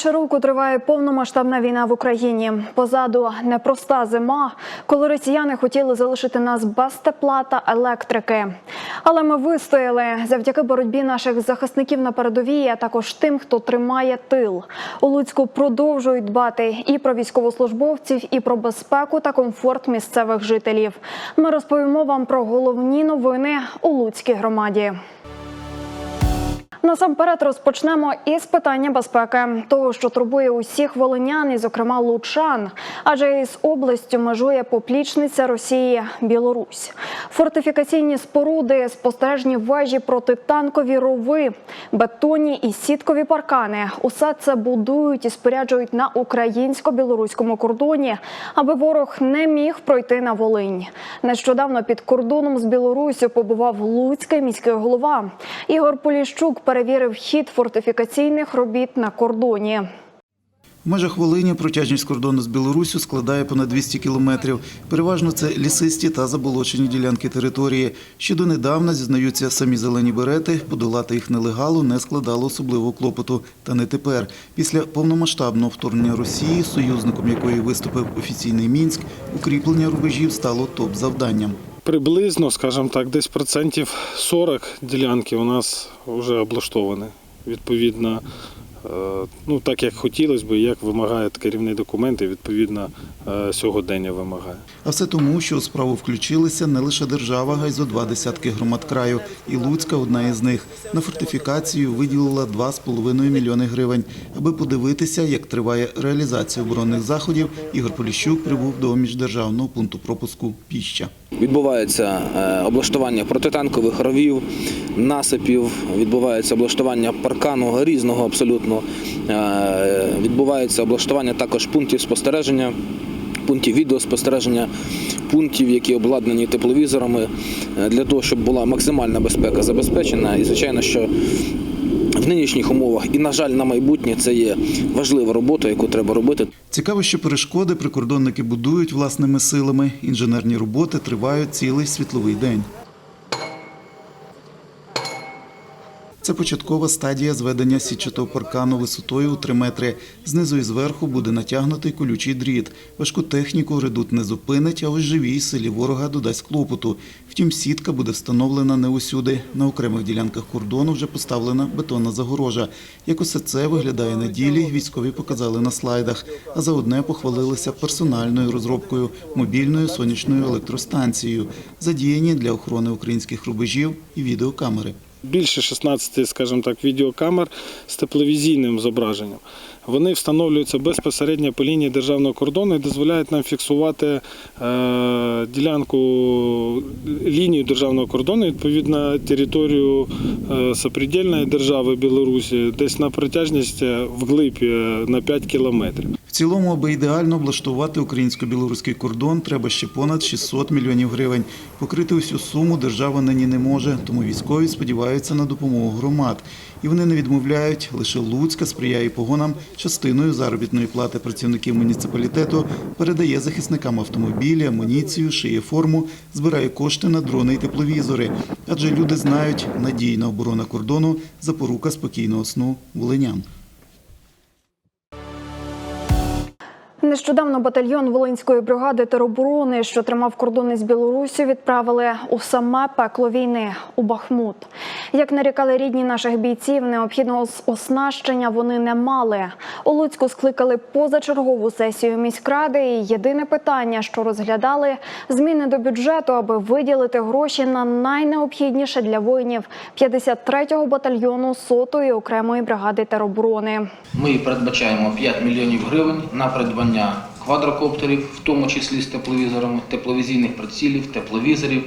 Більше року триває повномасштабна війна в Україні. Позаду непроста зима, коли росіяни хотіли залишити нас без тепла та електрики. Але ми вистояли завдяки боротьбі наших захисників на передовій, а також тим, хто тримає тил. У Луцьку продовжують дбати і про військовослужбовців, і про безпеку та комфорт місцевих жителів. Ми розповімо вам про головні новини у Луцькій громаді. Насамперед розпочнемо із питання безпеки, того, що турбує усіх волинян, і, зокрема, лучан, адже із областю межує поплічниця Росії Білорусь. Фортифікаційні споруди, спостережні вежі, протитанкові рови, бетонні і сіткові паркани усе це будують і споряджують на українсько-білоруському кордоні, аби ворог не міг пройти на Волинь. Нещодавно під кордоном з Білоруссю побував Луцький міський голова Ігор Поліщук перевірив хід фортифікаційних робіт на кордоні. В межах Волині протяжність кордону з Білоруссю складає понад 200 кілометрів. Переважно це лісисті та заболочені ділянки території. Ще донедавна, зізнаються самі зелені берети, подолати їх нелегалу не складало особливого клопоту. Та не тепер. Після повномасштабного вторгнення Росії, союзником якої виступив офіційний Мінськ, укріплення рубежів стало топ-завданням. Приблизно, скажімо так, десь процентів 40 ділянки у нас вже облаштовані. Відповідно, ну так як хотілося б, як вимагає керівний документ, і відповідно е, сьогодення вимагає. А все тому, що у справу включилися не лише держава, а й зо два десятки громад краю. І Луцька одна із них. На фортифікацію виділила 2,5 мільйони гривень. Аби подивитися, як триває реалізація оборонних заходів, Ігор Поліщук прибув до міждержавного пункту пропуску Піща. Відбувається е, облаштування протитанкових ровів, насипів, відбувається облаштування паркану різного абсолютно. Е, Відбувається облаштування також пунктів спостереження, пунктів відеоспостереження, пунктів, які обладнані тепловізорами, е, для того, щоб була максимальна безпека забезпечена. І звичайно, що в нинішніх умовах і, на жаль, на майбутнє це є важлива робота, яку треба робити. Цікаво, що перешкоди прикордонники будують власними силами. Інженерні роботи тривають цілий світловий день. Це початкова стадія зведення сітчатого паркану висотою у 3 метри. Знизу і зверху буде натягнутий колючий дріт. Важку техніку редут не зупинить, а ось живій силі ворога додасть клопоту. Втім, сітка буде встановлена не усюди. На окремих ділянках кордону вже поставлена бетонна загорожа. Як усе це виглядає на ділі, військові показали на слайдах. А за одне похвалилися персональною розробкою мобільною сонячною електростанцією, задіяні для охорони українських рубежів і відеокамери. Більше 16, скажімо так, відеокамер з тепловізійним зображенням. Вони встановлюються безпосередньо по лінії державного кордону і дозволяють нам фіксувати е, ділянку лінію державного кордону, відповідно територію е, сопредельної держави Білорусі, десь на протяжність е, вглиб на 5 кілометрів. В цілому, аби ідеально облаштувати українсько-білоруський кордон, треба ще понад 600 мільйонів гривень. Покрити усю суму держава нині не може, тому військові сподіваються на допомогу громад. І вони не відмовляють. Лише Луцька сприяє погонам частиною заробітної плати працівників муніципалітету, передає захисникам автомобілі, амуніцію, шиє форму, збирає кошти на дрони і тепловізори. Адже люди знають, надійна оборона кордону запорука спокійного сну волинян. Нещодавно батальйон Волинської бригади тероборони, що тримав кордони з Білорусі, відправили у саме пекло війни у Бахмут. Як нарікали рідні наших бійців, необхідного оснащення вони не мали. У Луцьку скликали позачергову сесію міськради. І єдине питання, що розглядали зміни до бюджету, аби виділити гроші на найнеобхідніше для воїнів 53-го батальйону сотої окремої бригади тероборони. Ми передбачаємо 5 мільйонів гривень на придбання квадрокоптерів, в тому числі з тепловізорами, тепловізійних прицілів, тепловізорів,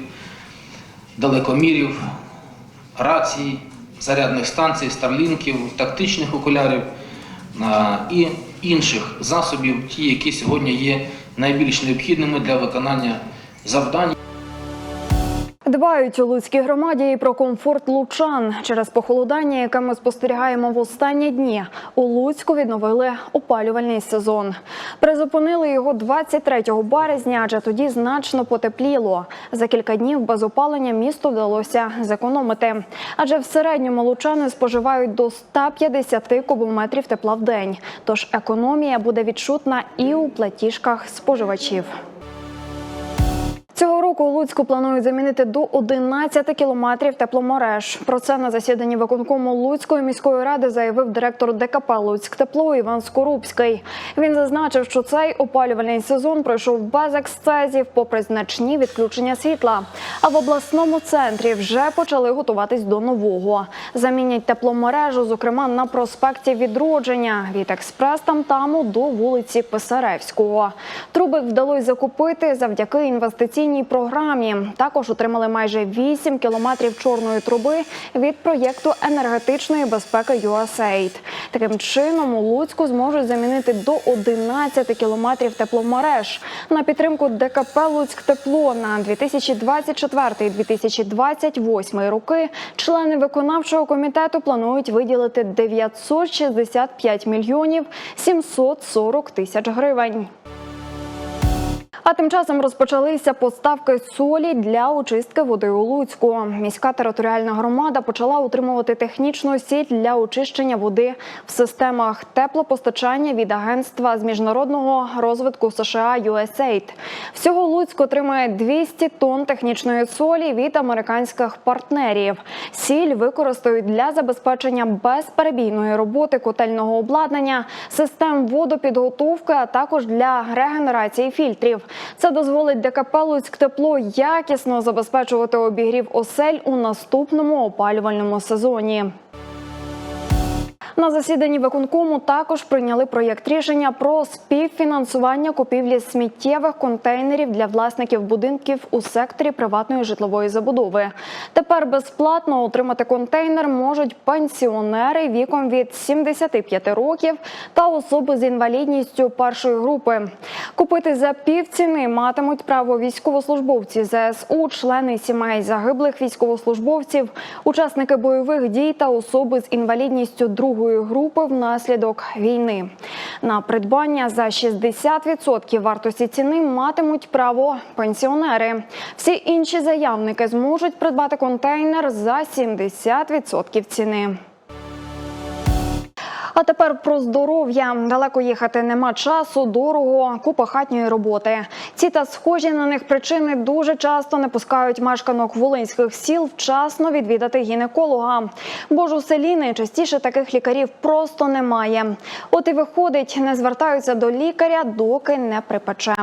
далекомірів, рацій, зарядних станцій, старлінків, тактичних окулярів і інших засобів, ті, які сьогодні є найбільш необхідними для виконання завдань. Дбають у Луцькій громаді і про комфорт лучан. Через похолодання, яке ми спостерігаємо в останні дні, у Луцьку відновили опалювальний сезон. Призупинили його 23 березня, адже тоді значно потепліло. За кілька днів без опалення місту вдалося зекономити. Адже в середньому лучани споживають до 150 кубометрів тепла в день. Тож економія буде відчутна і у платіжках споживачів. Року у Луцьку планують замінити до 11 кілометрів тепломереж. Про це на засіданні виконкому Луцької міської ради заявив директор ДКП Луцьк Тепло Іван Скорубський. Він зазначив, що цей опалювальний сезон пройшов без ексцезів, попри значні відключення світла. А в обласному центрі вже почали готуватись до нового. Замінять тепломережу, зокрема на проспекті Відродження від експрес-тамтаму до вулиці Писаревського. Труби вдалося закупити завдяки інвестиційній програмі. Також отримали майже 8 кілометрів чорної труби від проєкту енергетичної безпеки USAID. Таким чином у Луцьку зможуть замінити до 11 кілометрів тепломереж. На підтримку ДКП Луцьк Тепло на 2024-2028 роки члени виконавчого комітету планують виділити 965 мільйонів 740 тисяч гривень. А тим часом розпочалися поставки солі для очистки води у Луцьку. Міська територіальна громада почала утримувати технічну сіть для очищення води в системах теплопостачання від агентства з міжнародного розвитку США USAID. Всього Луцьк отримає 200 тонн технічної солі від американських партнерів. Сіль використають для забезпечення безперебійної роботи котельного обладнання, систем водопідготовки, а також для регенерації фільтрів. Це дозволить ДКП Луцьк тепло якісно забезпечувати обігрів осель у наступному опалювальному сезоні. На засіданні виконкому також прийняли проєкт рішення про співфінансування купівлі сміттєвих контейнерів для власників будинків у секторі приватної житлової забудови. Тепер безплатно отримати контейнер можуть пенсіонери віком від 75 років та особи з інвалідністю першої групи. Купити за півціни матимуть право військовослужбовці ЗСУ, члени сімей загиблих військовослужбовців, учасники бойових дій та особи з інвалідністю другої групи внаслідок війни. На придбання за 60% вартості ціни матимуть право пенсіонери. Всі інші заявники зможуть придбати контейнер за 70% ціни. А тепер про здоров'я. Далеко їхати нема часу, дорого, купа хатньої роботи. Ці та схожі на них причини дуже часто не пускають мешканок волинських сіл вчасно відвідати гінеколога. Бо ж у селі найчастіше таких лікарів просто немає. От і виходить, не звертаються до лікаря, доки не припече.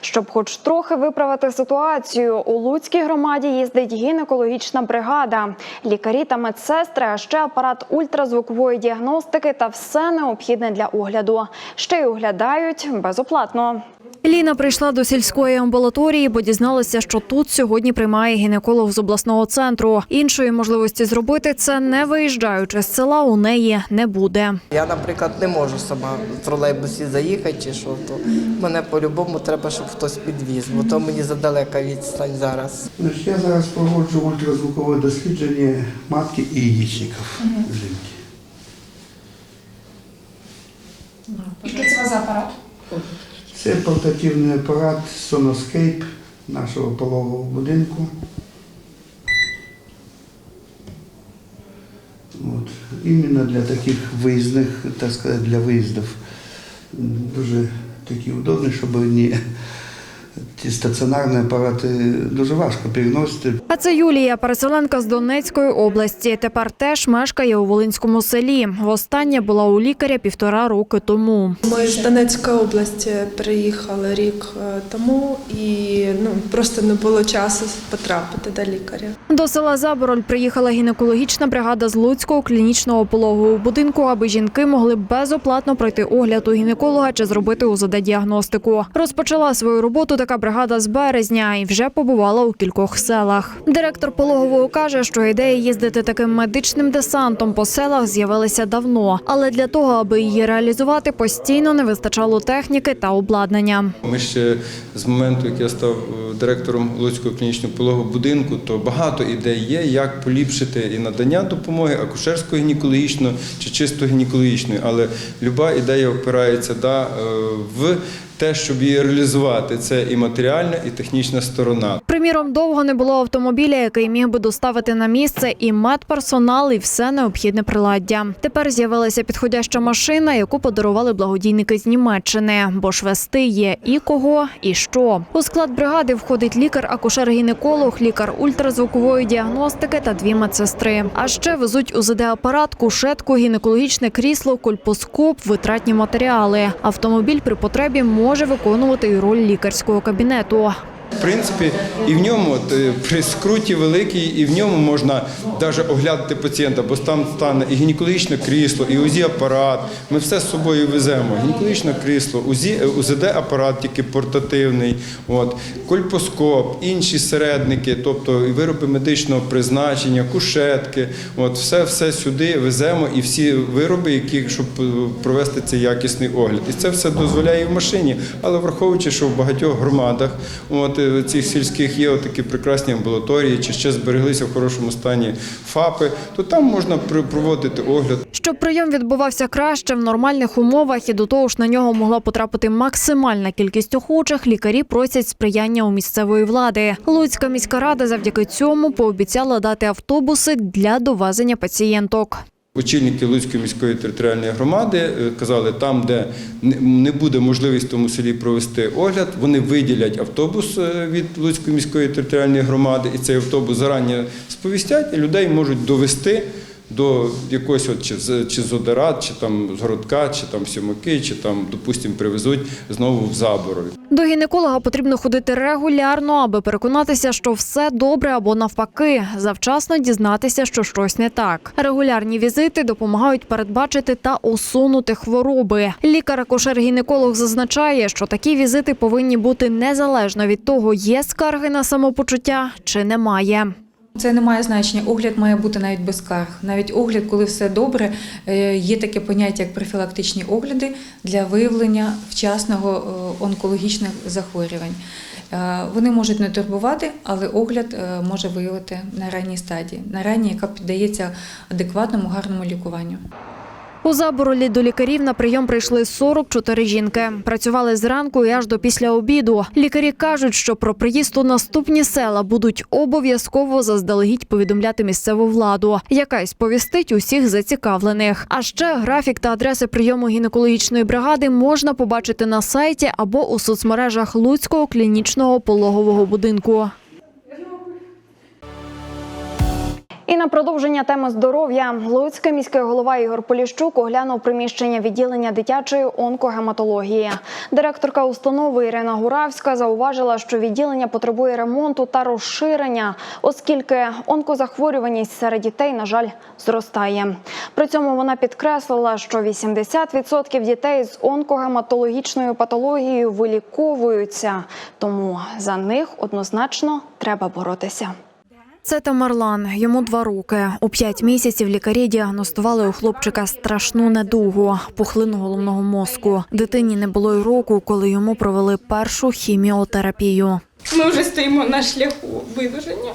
Щоб хоч трохи виправити ситуацію, у Луцькій громаді їздить гінекологічна бригада. Лікарі та медсестри, а ще апарат ультразвукової діагностики та все необхідне для огляду. Ще й оглядають безоплатно. Ліна прийшла до сільської амбулаторії, бо дізналася, що тут сьогодні приймає гінеколог з обласного центру. Іншої можливості зробити це, не виїжджаючи з села, у неї не буде. Я, наприклад, не можу сама в тролейбусі заїхати чи що, то мене по-любому треба, щоб хтось підвіз, бо то мені задалека відстань зараз. Значить, я зараз проводжу ультразвукове дослідження матки і яєчників жінки. Який це у вас за апарат? Це портативний апарат Sonoscape нашого пологового будинку. От. Іменно для таких виїзних, так сказати, для виїздів дуже такі удобні, щоб вони ті стаціонарні апарати дуже важко переносити. А це Юлія, переселенка з Донецької області. Тепер теж мешкає у Волинському селі. Востаннє була у лікаря півтора роки тому. Ми з Донецької області приїхали рік е, тому і ну просто не було часу потрапити до лікаря. До села Забороль приїхала гінекологічна бригада з Луцького клінічного пологового будинку, аби жінки могли безоплатно пройти огляд у гінеколога чи зробити УЗД-діагностику. Розпочала свою роботу така бригада з березня і вже побувала у кількох селах. Директор пологового каже, що ідея їздити таким медичним десантом по селах з'явилася давно, але для того, аби її реалізувати, постійно не вистачало техніки та обладнання. Ми ще з моменту, як я став е, директором Луцького клінічного пологового будинку, то багато ідей є, як поліпшити і надання допомоги акушерської гінекологічної чи чисто гінекологічної. Але люба ідея опирається да, е, в те, щоб її реалізувати. Це і матеріальна, і технічна сторона. Приміром, довго не було автомобіля, який міг би доставити на місце і медперсонал, і все необхідне приладдя. Тепер з'явилася підходяща машина, яку подарували благодійники з Німеччини, бо ж вести є і кого, і що. У склад бригади входить лікар-акушер-гінеколог, лікар ультразвукової діагностики та дві медсестри. А ще везуть УЗД-апарат, кушетку, гінекологічне крісло, кольпоскоп, витратні матеріали. Автомобіль при потребі може виконувати і роль лікарського кабінету. Принципі, і в ньому е, при скруті великій, і в ньому можна навіть оглядати пацієнта, бо там стане і гінекологічне крісло, і УЗІ-апарат. Ми все з собою веземо. Гінекологічне крісло, УЗІ, е, УЗД-апарат тільки портативний, от, кольпоскоп, інші середники, тобто і вироби медичного призначення, кушетки. От, все, все сюди веземо і всі вироби, які, щоб е, провести цей якісний огляд. І це все дозволяє в машині, але враховуючи, що в багатьох громадах от, цих сільських є такі прекрасні амбулаторії, чи ще збереглися в хорошому стані ФАПи, то там можна проводити огляд. Щоб прийом відбувався краще в нормальних умовах і до того ж на нього могла потрапити максимальна кількість охочих, лікарі просять сприяння у місцевої влади. Луцька міська рада завдяки цьому пообіцяла дати автобуси для довезення пацієнток. Очільники Луцької міської територіальної громади е, казали, там, де не- буде можливість в тому селі провести огляд, вони виділять автобус е, від Луцької міської територіальної громади, і цей автобус зарані сповістять, і людей можуть довести до якогось от, чи, з- чи з Одера, чи там з Городка, чи там Сімаки, чи там, допустимо, привезуть знову в Забороль. До гінеколога потрібно ходити регулярно, аби переконатися, що все добре або навпаки, завчасно дізнатися, що щось не так. Регулярні візити допомагають передбачити та усунути хвороби. Лікар-акушер-гінеколог зазначає, що такі візити повинні бути незалежно від того, є скарги на самопочуття чи немає. Це не має значення. Огляд має бути навіть без скарг. Навіть огляд, коли все добре, е, є таке поняття, як профілактичні огляди для виявлення вчасного е, онкологічних захворювань. Е, Вони можуть не турбувати, але огляд може виявити на ранній стадії, на ранній, яка піддається адекватному гарному лікуванню. У Заборолі до лікарів на прийом прийшли 44 жінки. Працювали зранку і аж до після обіду. Лікарі кажуть, що про приїзд у наступні села будуть обов'язково заздалегідь повідомляти місцеву владу, яка й сповістить усіх зацікавлених. А ще графік та адреси прийому гінекологічної бригади можна побачити на сайті або у соцмережах Луцького клінічного пологового будинку. І на продовження теми здоров'я Луцький міський голова Ігор Поліщук оглянув приміщення відділення дитячої онкогематології. Директорка установи Ірина Гуравська зауважила, що відділення потребує ремонту та розширення, оскільки онкозахворюваність серед дітей, на жаль, зростає. При цьому вона підкреслила, що 80% дітей з онкогематологічною патологією виліковуються, тому за них однозначно треба боротися. Це Тамерлан, Йому два роки. У п'ять місяців лікарі діагностували у хлопчика страшну недугу пухлину головного мозку. Дитині не було й року, коли йому провели першу хіміотерапію. Ми вже стоїмо на шляху видуження.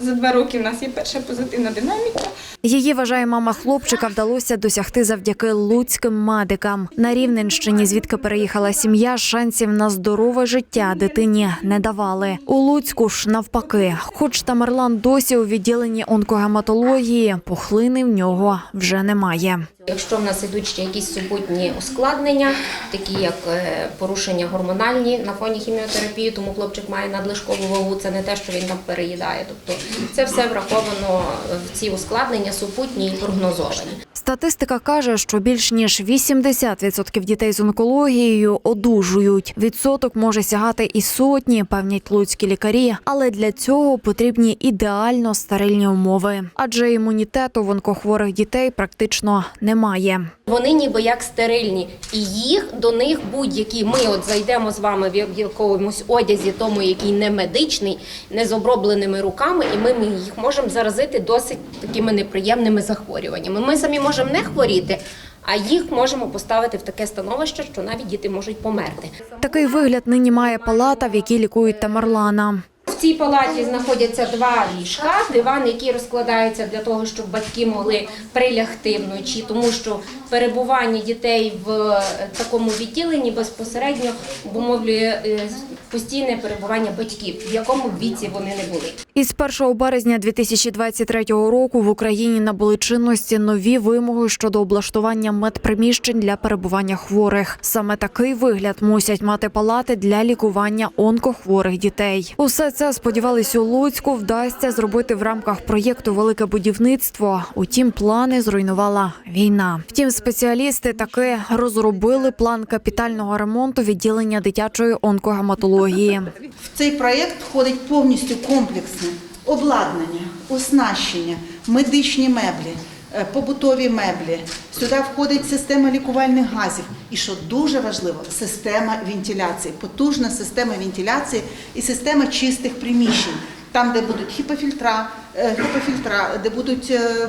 За два роки в нас є перша позитивна динаміка. Її вважає мама хлопчика, вдалося досягти завдяки луцьким медикам. На Рівненщині, звідки переїхала сім'я, шансів на здорове життя дитині не давали. У Луцьку ж навпаки, хоч Тамерлан досі у відділенні онкогематології, пухлини в нього вже немає. Якщо в нас ідуть ще якісь супутні ускладнення, такі як е, порушення гормональні на фоні хіміотерапії, тому хлопчик має надлишкову вагу, це не те, що він там переїдає. Тобто це все враховано в ці ускладнення супутні і прогнозовані. Статистика каже, що більш ніж 80% дітей з онкологією одужують. Відсоток може сягати і сотні, певнять луцькі лікарі, але для цього потрібні ідеально стерильні умови, адже імунітету в онкохворих дітей практично немає. Вони ніби як стерильні, і їх до них будь-які. Ми от зайдемо з вами в якомусь одязі, тому який не медичний, не з обробленими руками, і ми, їх можемо заразити досить такими неприємними захворюваннями. Ми самі можемо не хворіти, а їх можемо поставити в таке становище, що навіть діти можуть померти. Такий вигляд нині має палата, в якій лікують Тамерлана. В цій палаті знаходяться два ліжка, диван, який розкладається для того, щоб батьки могли прилягти вночі, тому що перебування дітей в е, такому відділенні безпосередньо обумовлює е, постійне перебування батьків, в якому б віці вони не були. Із 1 березня 2023 року в Україні набули чинності нові вимоги щодо облаштування медприміщень для перебування хворих. Саме такий вигляд мусять мати палати для лікування онкохворих дітей. Усе це сподівались у Луцьку вдасться зробити в рамках проєкту Велике будівництво. Утім, плани зруйнувала війна. Втім, спеціалісти таки розробили план капітального ремонту відділення дитячої онкогематології. В цей проєкт входить повністю комплексне обладнання, оснащення, медичні меблі, е, побутові меблі. Сюди входить система лікувальних газів. І що дуже важливо, система вентиляції, потужна система вентиляції і система чистих приміщень. Там, де будуть хіпофільтра, е, хіпофільтра, де будуть е,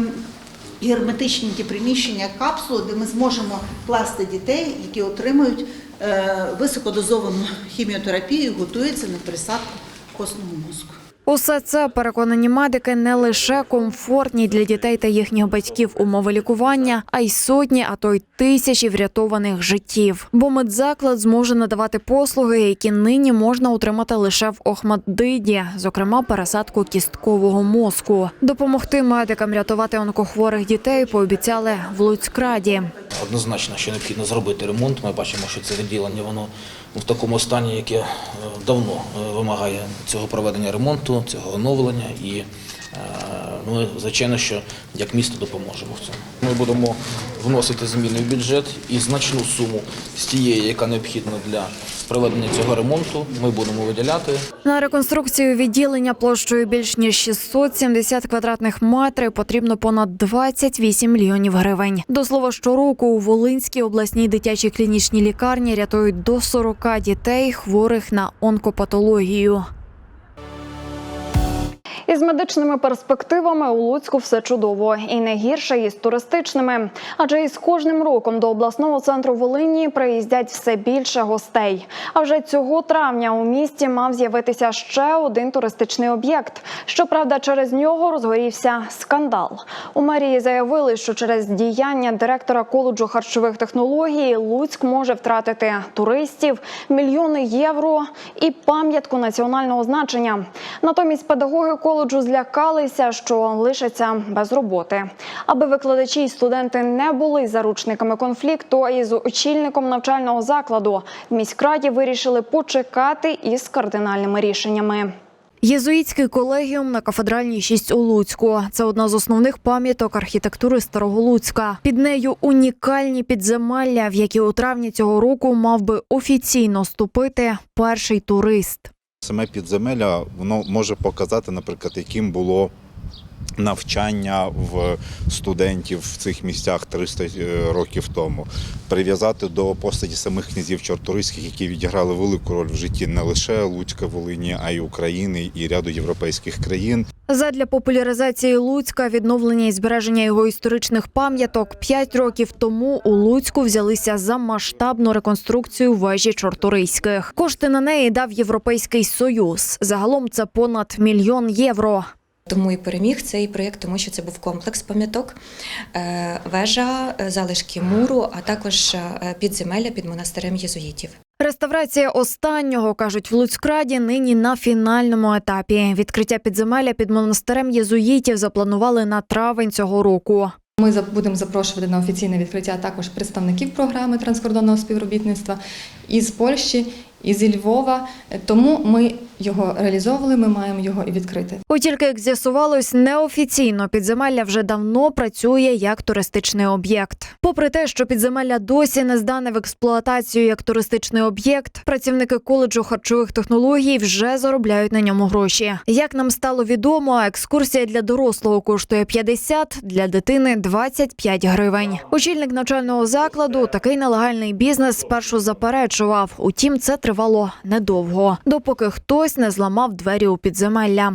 герметичні приміщення, капсули, де ми зможемо класти дітей, які отримують високодозовану хіміотерапію, готуються на пересадку костного мозку. Усе це переконані медики не лише комфортні для дітей та їхніх батьків умови лікування, а й сотні, а то й тисячі врятованих життів. Бо медзаклад зможе надавати послуги, які нині можна отримати лише в Охмаддиді, зокрема пересадку кісткового мозку. Допомогти медикам рятувати онкохворих дітей пообіцяли в Луцькраді. Однозначно, що необхідно зробити ремонт. Ми бачимо, що це відділення воно в такому стані, яке давно е, вимагає цього проведення ремонту, цього оновлення. І ми, звичайно, що як місто допоможемо в цьому. Ми будемо вносити зміни в бюджет і значну суму з тієї, яка необхідна для проведення цього ремонту, ми будемо виділяти. На реконструкцію відділення площею більш ніж 670 квадратних метрів потрібно понад 28 мільйонів гривень. До слова, щороку у Волинській обласній дитячій клінічній лікарні рятують до 40 дітей, хворих на онкопатологію. Із медичними перспективами у Луцьку все чудово і не гірше із туристичними. Адже із кожним роком до обласного центру Волині приїздять все більше гостей. А вже цього травня у місті мав з'явитися ще один туристичний об'єкт. Щоправда, через нього розгорівся скандал. У мерії заявили, що через діяння директора коледжу харчових технологій Луцьк може втратити туристів, мільйони євро і пам'ятку національного значення. Натомість педагоги коледжу злякалися, що лишаться без роботи. Аби викладачі і студенти не були заручниками конфлікту із очільником навчального закладу, в міськраді вирішили почекати із кардинальними рішеннями. Єзуїтський колегіум на кафедральній 6 у Луцьку. Це одна з основних пам'яток архітектури Старого Луцька. Під нею унікальні підземелля, в які у травні цього року мав би офіційно ступити перший турист. Саме підземелля воно може показати, наприклад, яким було навчання в студентів в цих місцях 300 років тому, прив'язати до постаті самих князів чорторийських, які відіграли велику роль в житті не лише Луцька, Волині, а й України і ряду європейських країн. Задля популяризації Луцька, відновлення і збереження його історичних пам'яток п'ять років тому у Луцьку взялися за масштабну реконструкцію вежі Чорторийських. Кошти на неї дав Європейський Союз. Загалом це понад мільйон євро. Тому і переміг цей проєкт, тому що це був комплекс пам'яток, е, вежа, е, залишки муру, а також е, підземелля під монастирем єзуїтів. Реставрація останнього кажуть в Луцькраді нині на фінальному етапі. Відкриття підземелля під монастирем єзуїтів запланували на травень цього року. Ми будемо запрошувати на офіційне відкриття також представників програми транскордонного співробітництва із Польщі і зі Львова. Тому ми його реалізовували, ми маємо його і відкрити. От тільки як з'ясувалось, неофіційно підземелля вже давно працює як туристичний об'єкт. Попри те, що підземелля досі не здане в експлуатацію як туристичний об'єкт, працівники коледжу харчових технологій вже заробляють на ньому гроші. Як нам стало відомо, екскурсія для дорослого коштує 50, для дитини 25 гривень. Очільник навчального закладу такий нелегальний бізнес спершу заперечував. Утім, це тривало недовго, допоки хтось не зламав двері у підземелля.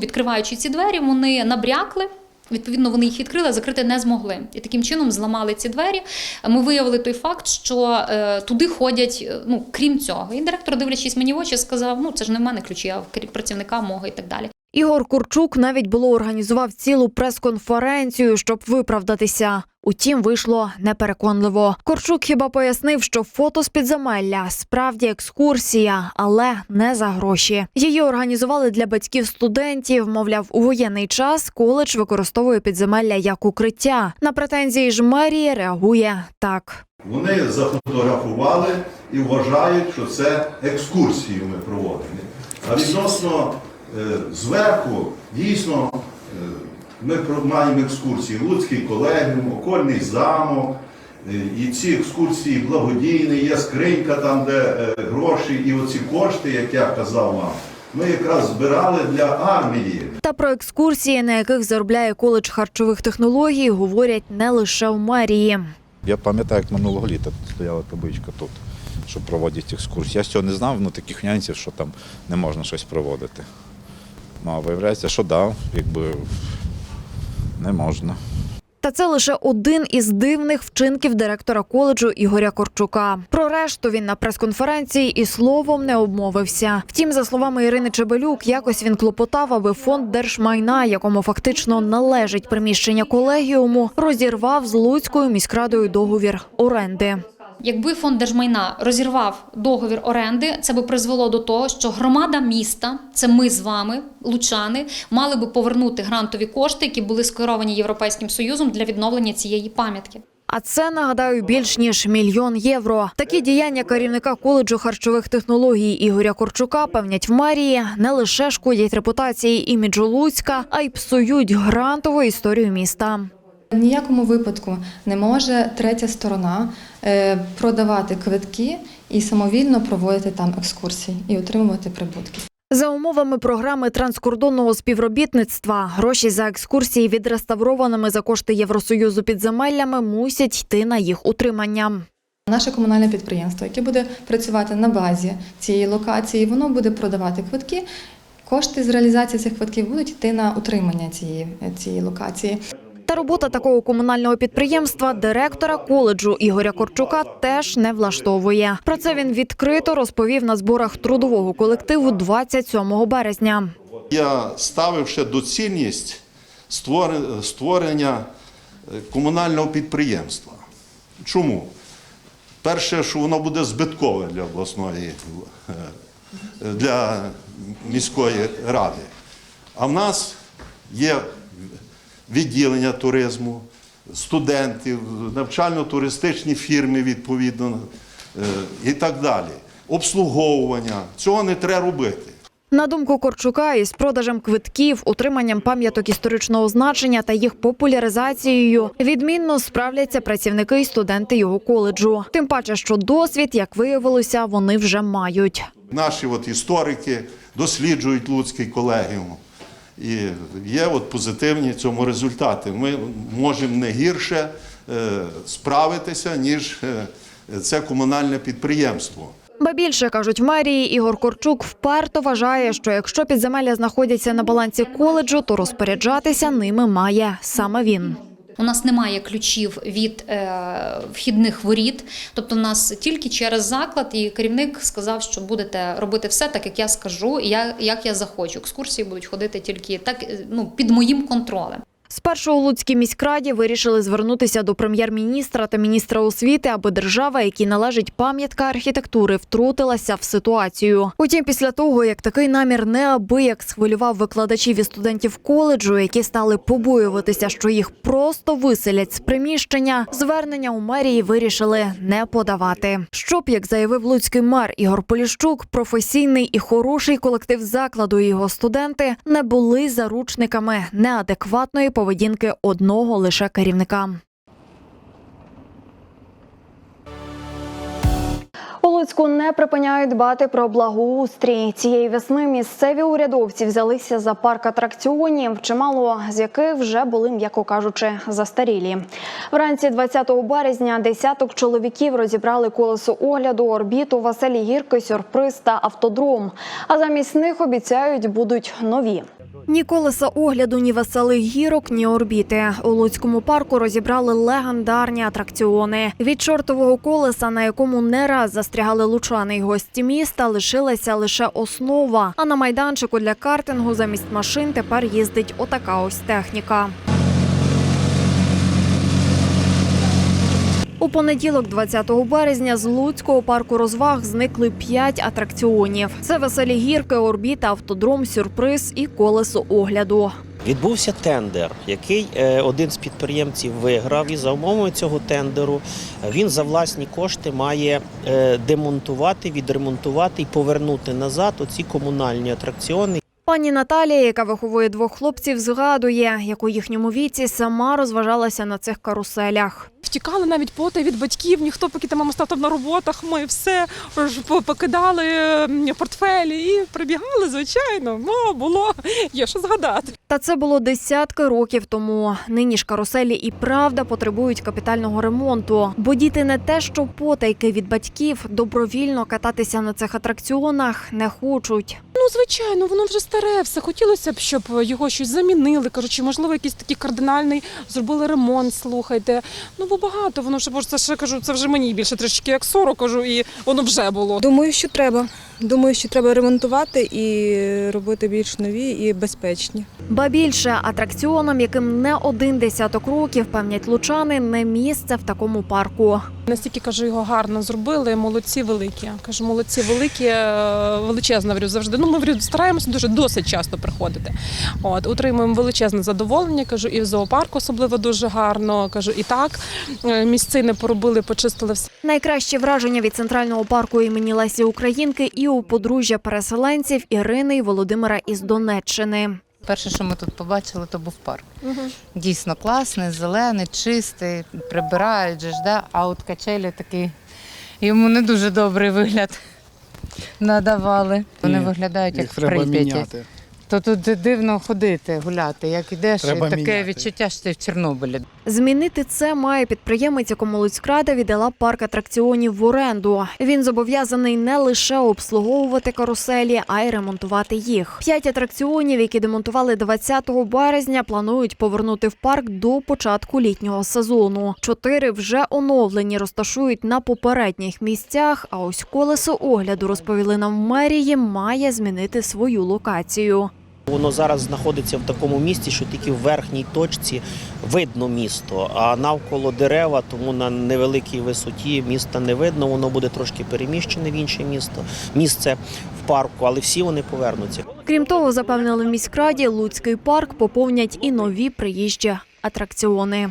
Відкриваючи ці двері, вони набрякли. Відповідно, вони їх відкрили, а закрити не змогли. І таким чином зламали ці двері. Ми виявили той факт, що е, туди ходять, е, ну крім цього. І директор, дивлячись мені в очі, сказав: ну це ж не в мене ключі, а в працівника мого і так далі. Ігор Курчук навіть було організував цілу прес-конференцію, щоб виправдатися. Утім, вийшло непереконливо. Корчук хіба пояснив, що фото з підземелля справді екскурсія, але не за гроші. Її організували для батьків студентів. Мовляв, у воєнний час коледж використовує підземелля як укриття. На претензії ж мерії реагує так. Вони зафотографували і вважають, що це екскурсії ми проводимо. А відносно е, зверху, дійсно, ми маємо екскурсії Луцький колегіум, окольний замок. е, І ці екскурсії благодійні, є скринька там, де е, гроші, і оці кошти, як я казав вам, ми якраз збирали для армії. Та про екскурсії, на яких заробляє коледж харчових технологій, говорять не лише в мерії. Я пам'ятаю, як минулого літа стояла табличка тут, що проводять екскурсії. Я цього не знав, ну таких нюансів, що там не можна щось проводити. Ну, а виявляється, що да, якби не можна. Та це лише один із дивних вчинків директора коледжу Ігоря Корчука. Про решту він на прес-конференції і словом не обмовився. Втім, за словами Ірини Чебелюк, якось він клопотав, аби фонд держмайна, якому фактично належить приміщення колегіуму, розірвав з Луцькою міськрадою договір оренди. Якби фонд держмайна розірвав договір оренди, це би призвело до того, що громада міста, це ми з вами, лучани, мали би повернути грантові кошти, які були скеровані Європейським Союзом для відновлення цієї пам'ятки. А це нагадаю більш ніж мільйон євро. Такі діяння керівника коледжу харчових технологій Ігоря Корчука певнять в мерії не лише шкодять репутації іміджу Луцька, а й псують грантову історію міста. В ніякому випадку не може третя сторона е, продавати квитки і самовільно проводити там екскурсії і отримувати прибутки. За умовами програми транскордонного співробітництва гроші за екскурсії відреставрованими за кошти Євросоюзу підземеллями мусять йти на їх утримання. Наше комунальне підприємство, яке буде працювати на базі цієї локації, воно буде продавати квитки. Кошти з реалізації цих квитків будуть йти на утримання цієї, цієї локації. Та робота такого комунального підприємства директора коледжу Ігоря Корчука теж не влаштовує. Про це він відкрито розповів на зборах трудового колективу 27 березня. Я ставив ще доцільність створення е, комунального підприємства. Чому? Перше, що воно буде збиткове для обласної, е, для міської ради. А в нас є відділення туризму, студентів, навчально-туристичні фірми відповідно е, і так далі. Обслуговування. Цього не треба робити. На думку Корчука, із продажем квитків, утриманням пам'яток історичного значення та їх популяризацією відмінно справляться працівники і студенти його коледжу. Тим паче, що досвід, як виявилося, вони вже мають. Наші от історики досліджують Луцький колегіум. І є от позитивні цьому результати. Ми можемо не гірше е, справитися, ніж е, це комунальне підприємство. Ба більше кажуть в мерії, Ігор Корчук вперто вважає, що якщо підземелля знаходяться на балансі коледжу, то розпоряджатися ними має саме він. У нас немає ключів від е, вхідних воріт, тобто у нас тільки через заклад, і керівник сказав, що будете робити все так, як я скажу, і я, як я захочу. Екскурсії будуть ходити тільки так, е, ну під моїм контролем. Спершу у Луцькій міськраді вирішили звернутися до прем'єр-міністра та міністра освіти, аби держава, якій належить пам'ятка архітектури, втрутилася в ситуацію. Утім, після того, як такий намір неабияк схвилював викладачів і студентів коледжу, які стали побоюватися, що їх просто виселять з приміщення, звернення у мерії вирішили не подавати. Щоб, як заявив луцький мер Ігор Поліщук, професійний і хороший колектив закладу і його студенти не були заручниками неадекватної поведінки одного лише керівника. У Луцьку не припиняють дбати про благоустрій. Цієї весни місцеві урядовці взялися за парк атракціонів, чимало з яких вже були, м'яко кажучи, застарілі. Вранці 20 березня десяток чоловіків розібрали колесо огляду, орбіту, Василій Гірки, сюрприз та автодром. А замість них обіцяють будуть нові. Ні колеса огляду, ні веселих гірок, ні орбіти. У Луцькому парку розібрали легендарні атракціони. Від чортового колеса, на якому не раз застрягали лучани й гості міста, лишилася лише основа. А на майданчику для картингу замість машин тепер їздить отака ось техніка. У понеділок, 20 березня, з Луцького парку розваг зникли п'ять атракціонів. Це веселі гірки, орбіта, автодром, сюрприз і колесо огляду. Відбувся тендер, який е, один з підприємців виграв. І за умовою цього тендеру е, він за власні кошти має е, демонтувати, відремонтувати і повернути назад оці комунальні атракціони. Пані Наталія, яка виховує двох хлопців, згадує, як у їхньому віці сама розважалася на цих каруселях. Втікали навіть поти від батьків, ніхто поки там мама став на роботах, ми все ж покидали портфелі і прибігали, звичайно. О, було, є що згадати. Та це було десятки років тому. Нині ж каруселі і правда потребують капітального ремонту, бо діти не те, що потайки від батьків добровільно кататися на цих атракціонах не хочуть. Ну, звичайно, воно вже старе. Все хотілося б, щоб його щось замінили. Кажу, чи можливо якийсь такий кардинальний зробили ремонт. Слухайте. Ну бо багато воно вже ж це ще кажу, це вже мені більше трішки як 40, кажу, і воно вже було. Думаю, що треба. Думаю, що треба ремонтувати і робити більш нові і безпечні. Ба більше атракціонам, яким не один десяток років, певнять лучани, не місце в такому парку. Настільки кажу, його гарно зробили. Молодці великі. Кажу, молодці великі, е, величезно говорю, завжди. Ну, ми говорю, стараємося дуже досить часто приходити. От отримуємо величезне задоволення. Кажу, і в зоопарку особливо дуже гарно. Кажу, і так Е, місцини поробили, почистили все. Найкращі враження від центрального парку імені Лесі Українки і у подружжя переселенців Ірини і Володимира із Донеччини. Перше, що ми тут побачили, то був парк. Дійсно класний, зелений, чистий, прибирають же ж, да? а от качелі такий, йому не дуже добрий вигляд надавали. Вони виглядають як в Прип'яті. То тут дивно ходити, гуляти. Як ідеш, і Треба таке міняти. відчуття, що ти в Чорнобилі. Змінити це має підприємець, якому Луцькрада віддала парк атракціонів в оренду. Він зобов'язаний не лише обслуговувати каруселі, а й ремонтувати їх. П'ять атракціонів, які демонтували 20 березня, планують повернути в парк до початку літнього сезону. Чотири вже оновлені розташують на попередніх місцях. А ось колесо огляду розповіли нам в мерії, має змінити свою локацію. Воно зараз знаходиться в такому місці, що тільки в верхній точці видно місто, а навколо дерева, тому на невеликій висоті міста не видно. Воно буде трошки переміщене в інше місто, місце в парку, але всі вони повернуться. Крім того, запевнили в міськраді, Луцький парк поповнять і нові приїжджі атракціони.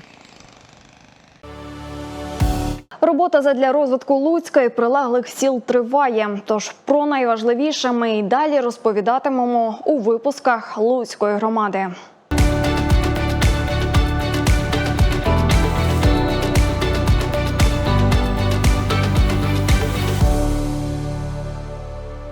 Робота задля розвитку Луцька і прилеглих сіл триває. Тож про найважливіше ми й далі розповідатимемо у випусках Луцької громади.